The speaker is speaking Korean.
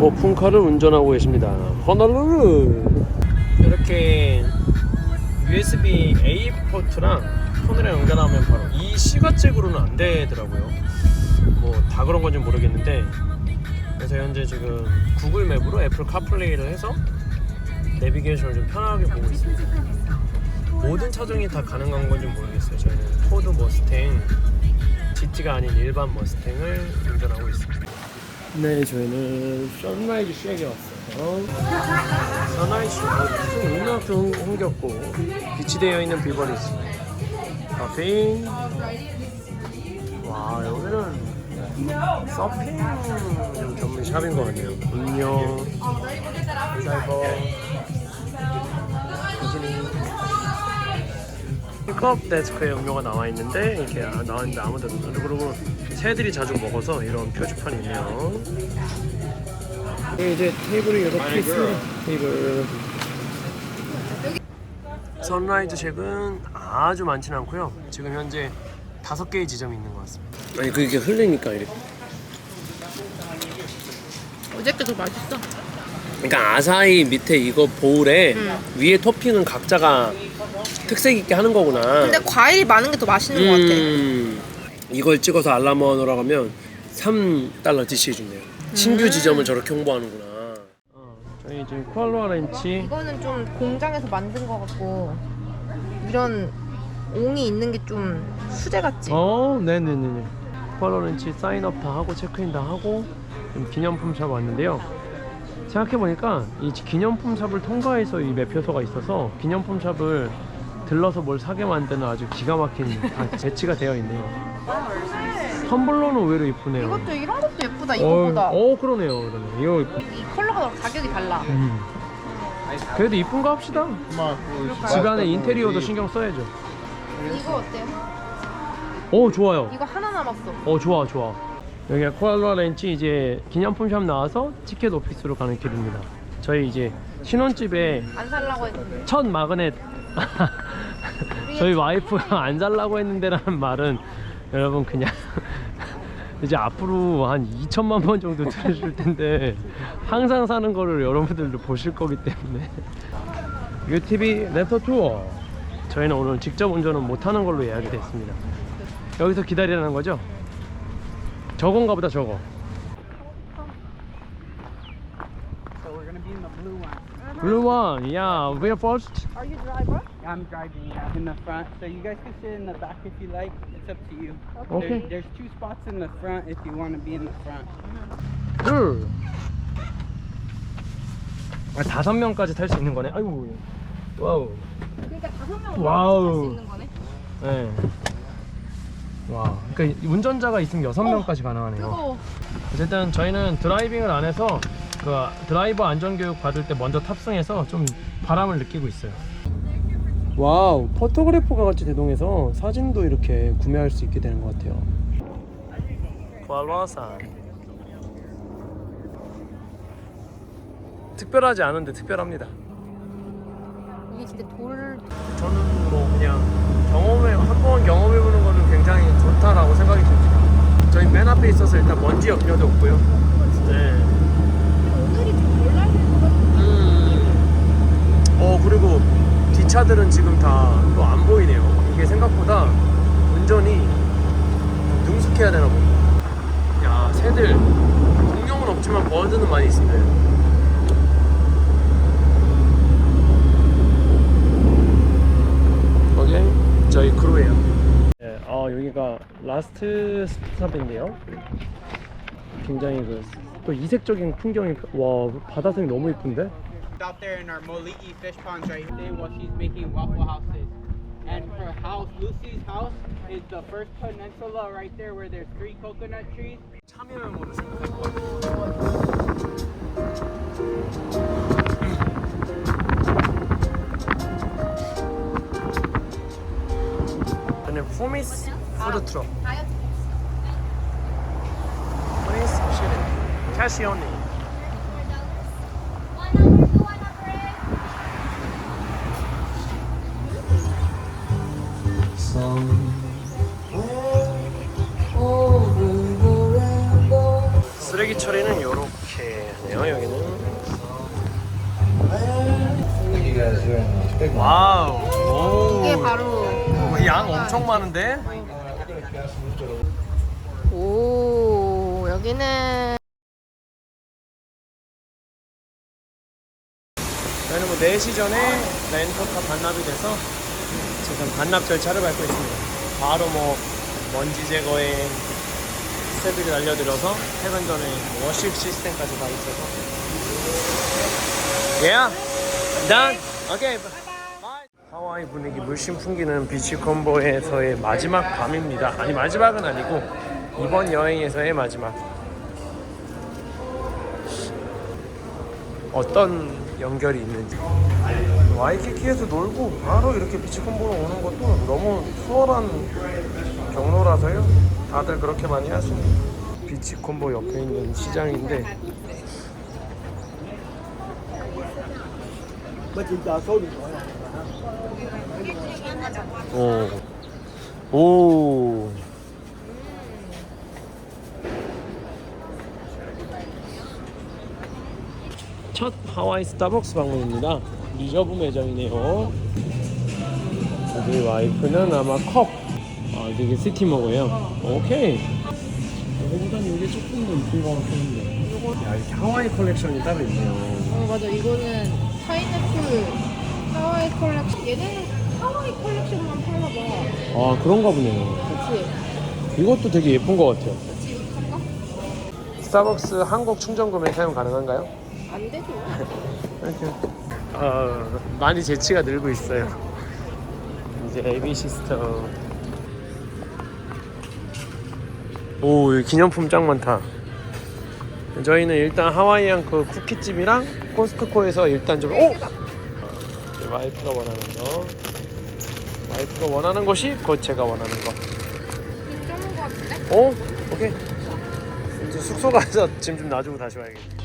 오픈카를 운전하고 계십니다. 호놀룰루. 이렇게 USB A 포트랑 폰이랑 연결하면 바로 이 시가잭으로는 안 되더라고요. 뭐 다 그런 건지 모르겠는데 그래서 현재 지금 구글 맵으로 애플 카플레이를 해서 내비게이션을 좀 편하게 보고 있습니다. 모든 차종이 다 가능한 건지 모르겠어요. 저희는 포드 머스탱 GT가 아닌 일반 머스탱을 운전하고 있습니다. 네, 저희는 선라이즈 쉑에 왔어요. 선라이즈 쉑은 음악 좀 옮겼고 비치되어 있는 비버리지. 커피. 와, 여기는 서핑 좀 전문 샵인 것 같네요. 음료, 사이버, 픽업 데스크에 음료가 나와 있는데 이렇게 나와 있는데 아무데도 없어요. 그리고 새들이 자주 먹어서 이런 표지판이 있네요. 여기 이제 테이블이 여섯 개 있습니다. 테이블. 선라이즈 쉑은 아주 많지는 않고요. 지금 현재 다섯 개의 지점이 있는 것 같습니다. 아니 그게 흘리니까 이렇게. 어저께 더 맛있어. 그러니까 아사히 밑에 이거 보울에 음. 위에 토핑은 각자가 특색 있게 하는 거구나. 근데 과일이 많은 게 더 맛있는 것 음, 이걸 찍어서 알라모아노라고 하면 3달러 지시해 준대요. 신규 음. 지점을 저렇게 홍보하는구나. 어, 저희 지금 쿠알라 렌치 같아. 이거는 좀 공장에서 만든 것 같고 이런 옹이 있는 게 좀 수제 같지? 어, 네네네네. 쿠알라 렌치 사인업 다 하고 체크인 다 하고 지금 기념품 샵 왔는데요. 생각해보니까 이 기념품 샵을 통과해서 이 매표소가 있어서 기념품 샵을 들러서 뭘 사게 만드는 아주 기가 막힌 다 배치가 되어 있네요. 텀블러는 의외로 이쁘네요. 이것도 이런 것도 예쁘다 이거보다. 어, 어 그러네요, 그러네. 이거 이 컬러가 가격이 달라. 음. 그래도 이쁜 거 합시다. 집 안에 인테리어도 신경 써야죠. 이거 어때요? 오 좋아요. 이거 하나 남았어. 어 좋아 좋아. 여기가 코알라 렌치 이제 기념품 샵 나와서 티켓 오피스로 가는 길입니다. 저희 이제 신혼집에 안 살라고 했는데. 첫 마그넷 저희 와이프가 안 살라고 했는데라는 말은 여러분 그냥 이제 앞으로 한 2천만 번 정도 들으실 텐데 항상 사는 거를 여러분들도 보실 거기 때문에. UTV 랩터 투어. 저희는 오늘 직접 운전은 못하는 걸로 예약이 됐습니다. 여기서 기다리라는 거죠? 저건가 보다 저거 So we're gonna be in the blue one. Blue one, yeah, we're first Are you driver? I'm driving yeah, in the front, so you guys can sit in the back if you like. It's up to you. Okay. There, there's two spots in the front if you want to be in the front. 둘. 아, 다섯 명까지 탈 수 있는 거네. 아이고. 와우. 그러니까 다섯 명 와우. 탈수 있는 거네. 네. 와. 그러니까 운전자가 있으면 여섯 명까지 가능하네요. 뜨거워. 어쨌든 저희는 드라이빙을 안 해서 그 드라이버 안전 교육 받을 때 먼저 탑승해서 좀 바람을 느끼고 있어요. 와우, 포토그래퍼가 같이 대동해서 사진도 이렇게 구매할 수 있게 되는 것 같아요. 괄화산. 특별하지 않은데 특별합니다. 이게 진짜 돌. 저는 뭐 그냥 경험해 한 번 경험해보는 거는 굉장히 좋다라고 생각이 듭니다. 저희 맨 앞에 있어서 일단 먼지 염려도 없고요. 네. 오늘이 좀덜 날리는 것 같아. 음. 어 그리고 뒷차들은 지금 다 또 안 보이네요. 이게 생각보다 운전이 능숙해야 되나 봅니다. 야 새들 공룡은 없지만 버드는 많이 있습니다. 저희 크루예요. 네, 아 여기가 라스트 스탑인데요. 굉장히 그 또 이색적인 풍경이 와 바다색이 너무 이쁜데? out there in our Moliki fish ponds right here while she's making waffle houses. And her house, Lucy's house, is the first peninsula right there where there's three coconut trees. Den är på miss, får du Cassioni. 쓰레기총 처리는 이렇게 하네요 여기는? 와우 이게 바로 오, 양 엄청 많은데? 오 여기는 저희는 뭐 4시 전에 렌터카 반납이 돼서 지금 반납 절차를 밟고 있습니다. 바로 뭐 먼지 제거에 스텝들이 알려드려서 퇴근 전에 뭐 워시 시스템까지 다 있어서 Yeah, done. Okay. 하와이 분위기 물씬 풍기는 비치 콤보에서의 마지막 밤입니다. 아니 마지막은 아니고 이번 여행에서의 마지막. 어떤 연결이 있는지 와이키키에서 놀고 바로 이렇게 비치콤보로 오는 것도 너무 수월한 경로라서요 다들 그렇게 많이 하십니다 비치콤보 옆에 있는 시장인데 오. 오. 첫 하와이 스타벅스 방문입니다. 리저브 매장이네요. 우리 와이프는 아마 컵. 아, 되게 시티 먹어요. 오케이. 이거보단 이게 조금 더 이쁜 것 같은데. 야, 이렇게 하와이 컬렉션이 따로 있네요. 어 맞아 이거는 파인애플 하와이 컬렉션 얘네는 하와이 컬렉션만 팔나봐 아, 그런가 보네요. 그치? 이것도 되게 예쁜 것 같아요. 그치 이거 살까? 스타벅스 한국 충전 구매 사용 가능한가요? 안 되죠 이렇게 어, 많이 재치가 늘고 있어요. 이제 ABC 스토어. 오, 기념품 짱 많다. 저희는 일단 하와이안 그 쿠키집이랑 코스트코에서 일단 좀 오! 와이프가 원하는 거. 와이프가 원하는 것이 곧 제가 원하는 거. 거 같은데? 오, 오케이. 이제 숙소 가서 짐 좀 놔주고 다시 와야겠다.